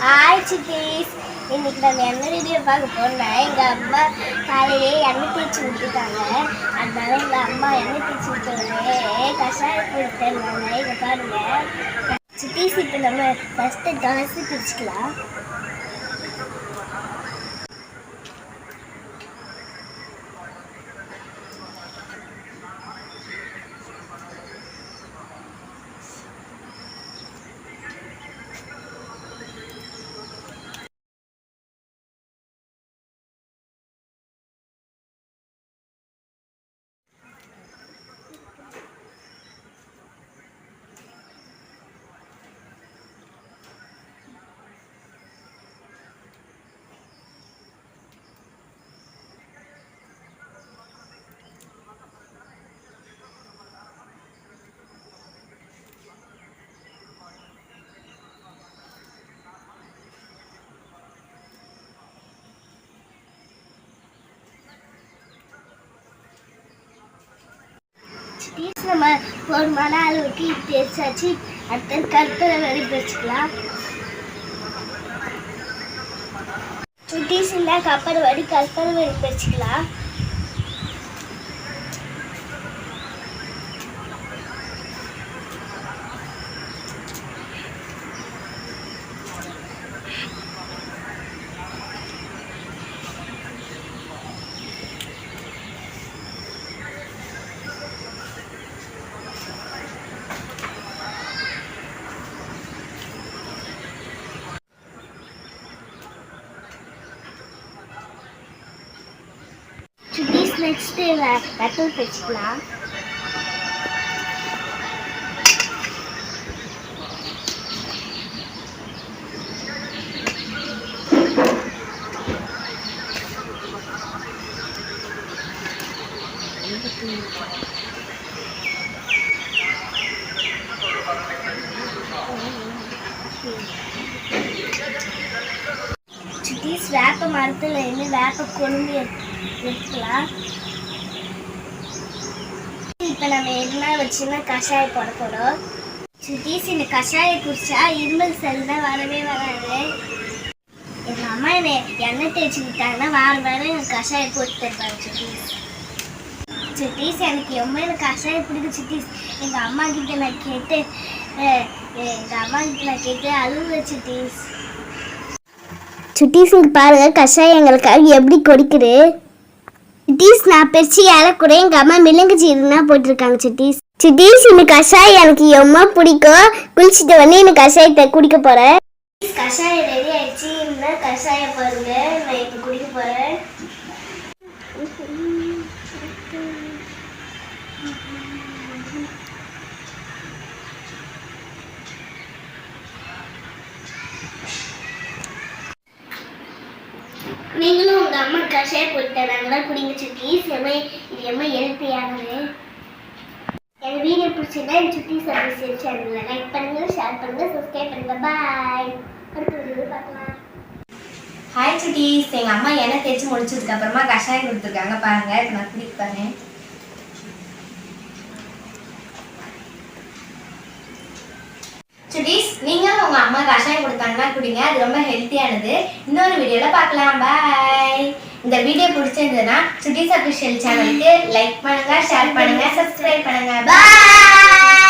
Hi cities இன்னைக்கு நம்ம என்ன வீடியோ பார்க்க போனேன் எங்கள் அம்மா காலையிலே எண்ணெய் தேய்ச்சி விட்டுட்டாங்க அதனால எங்கள் அம்மா எண்ணெய் தேய்ச்சி விட்டோடனே கஷாயம் கொடுத்தாங்க இதை பாருங்க. சிட்டீஸ் இப்போ நம்ம ஃபஸ்ட்டு துளசி பிரிச்சுக்கலாம் சிட்டீஸ் நம்ம ஒரு மன அளவுக்கு பேசாச்சு. அடுத்த கருத்தரை வரை பேசிக்கலாம். சுட்டீஸ் இல்லை கப்பல் வடி கருத்தரை வரி பேசிக்கலாம் சுட்டீஸ் நெக்ஸ்ட்டு வெட்டல் பிரிச்சுக்கலாம் சுட்டீஸ் வேப்ப மரத்தில் இருந்து வேப்ப கொழும்பு எடுத்து எடுத்துக்கலாம் இப்போ நம்ம என்ன வச்சுன்னா கஷாயம் போட போகிறோம் சுட்டீஸ் இந்த கஷாயம் குடிச்சா இருமல் சளி வரவே வராது. எங்கள் அம்மா என்னை எண்ணெய் தேய்ச்சி விட்டாங்கன்னா வாரம் வாரம் எனக்கு கஷாயம் போட்டு தருவாங்க சுட்டீஸ் சுட்டீஸ் எனக்கு ரொம்ப எனக்கு கஷாயம் பிடிக்கும் சுட்டீஸ் எங்கள் அம்மா கிட்ட நான் கேட்டு எங்கள் அம்மா கிட்ட நான் கேட்டு அழுவுல சுட்டீஸ் சுட்டீஸுக்கு பாருங்க கஷாயம் எங்களுக்காக எப்படி கொடிக்குது சிட்டீஸ் நான் பிரிச்சு இலை கூட எங்கள் அம்மா மிளங்கு சீருனா போட்டிருக்காங்க சிட்டீஸ் சிட்டீஸ் இந்த கஷாயம் எனக்கு ரொம்ப பிடிக்கும். குளிச்சுட்டு வந்து இந்த கஷாயத்தை குடிக்க போகிறேன் கஷாயம் ரெடி ஆயிடுச்சு. இந்த கஷாயம் பாருங்க. நான் இப்போ குடிக்க போகிறேன் நீங்களும் அம்மா கஷாய போயிட்டேன் நாங்களாம் குடிங்கச்சு ப்ளீஸ் எம்மா இது எம்மா ஹெல்த்தியானது எங்கள் வீடியோ பிடிச்சிருந்தா என் சுட்டி சர்வீஸ் சேனலில் லைக் பண்ணுங்கள் ஷேர் பண்ணுங்கள் சப்ஸ்கிரைப் பண்ணுங்கள் பாய் அடுத்த வீடியோ பார்க்கலாம். ஹாய் சுட்டீஸ் எங்கள் அம்மா எண்ணெய் தேய்ச்சி முடிச்சதுக்கு அப்புறமா கஷாயம் கொடுத்துருக்காங்க பாருங்க. இப்ப நான் குடிக்க சுட்டீஸ் நீங்களும் உங்கள் அம்மா கஷாயம் கொடுத்தாங்கன்னா குடிங்க அது ரொம்ப ஹெல்த்தியானது இன்னொரு வீடியோவில் பார்க்கலாம். பாய் இந்த வீடியோ பிடிச்சிருந்ததுன்னா சுட்டீஸ் அஃபிஷியல் சேனலுக்கு லைக் பண்ணுங்க ஷேர் பண்ணுங்க சப்ஸ்கிரைப் பண்ணுங்க. பாய்